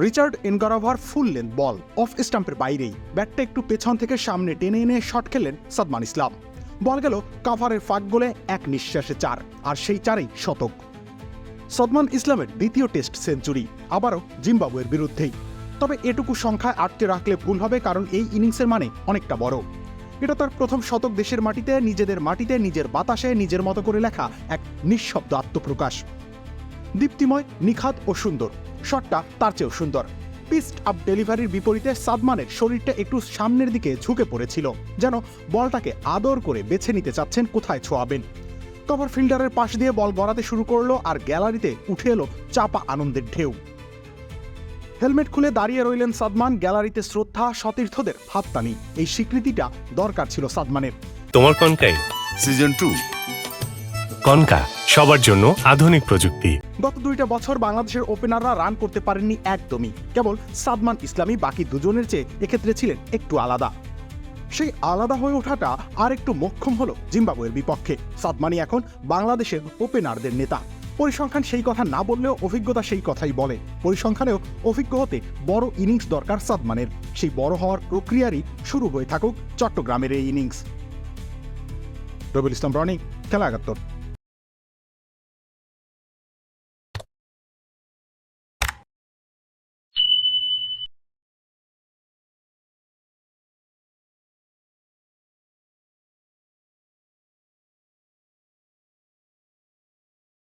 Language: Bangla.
Richard Ngarava full length ball off স্টাম্পের বাইরেই। ব্যাটটা একটু পেছন থেকে সামনে টেনে এনে শট খেলেন সাদমান ইসলাম। বল গেল কাভারের ফাঁক গোলে এক নিঃশ্বাসে চার, আর সেই চারেই শতক। সদমান ইসলামের দ্বিতীয় টেস্ট সেঞ্চুরি আবারও জিম্বাবুয়ের বিরুদ্ধেই। তবে এটুকু সংখ্যায় আটকে রাখলে ভুল হবে কারণ এই ইনিংসের মানে অনেকটা বড়। এটা তার প্রথম শতক দেশের মাটিতে, নিজেদের মাটিতে, নিজের বাতাসে, নিজের মতো করে লেখা এক নিঃশব্দ আত্মপ্রকাশ। দীপ্তিময়, নিখাত ও সুন্দর। শটটা তার চেয়েও সুন্দর। পিস্ট আপ ডেলিভারির বিপরীতে সাদমানের শরীরটা একটু সামনের দিকে ঝুঁকে পড়েছিল যেন বলটাকে আদর করে বেছে নিতে চাচ্ছেন কোথায় ছোঁয়াবেন। কভার ফিল্ডারের পাশ দিয়ে বল গড়াতে শুরু করল আর গ্যালারিতে উঠে এলো চাপা আনন্দের ঢেউ। হেলমেট খুলে দাঁড়িয়ে রইলেন সাদমান গ্যালারিতে শ্রদ্ধা সতীর্থদের হাততানি এই স্বীকৃতিটা দরকার ছিল সাদমানের। তোমার কনকাই সিজন টু কনকা, সবার জন্য আধুনিক প্রযুক্তি। গত দুইটা বছর বাংলাদেশের ওপেনাররা রান করতে পারেননি একদমই। কেবল সাদমান ইসলামী বাকি দুজনের চেয়ে এক্ষেত্রে ছিলেন একটু আলাদা। সেই আলাদা হয়ে ওঠাটা আর একটু মক্ষম হলো জিম্বাবুয়ের বিপক্ষে। সাদমানি এখন বাংলাদেশের ওপেনারদের নেতা। পরিসংখ্যান সেই কথা না বললেও অভিজ্ঞতা সেই কথাই বলে। পরিসংখ্যানেও অভিজ্ঞ হতে বড় ইনিংস দরকার সাদমানের। সেই বড় হওয়ার প্রক্রিয়ারই শুরু হয়ে থাকুক চট্টগ্রামের এই ইনিংস। রবিউল ইসলাম রনি, খেলা একাত্তর।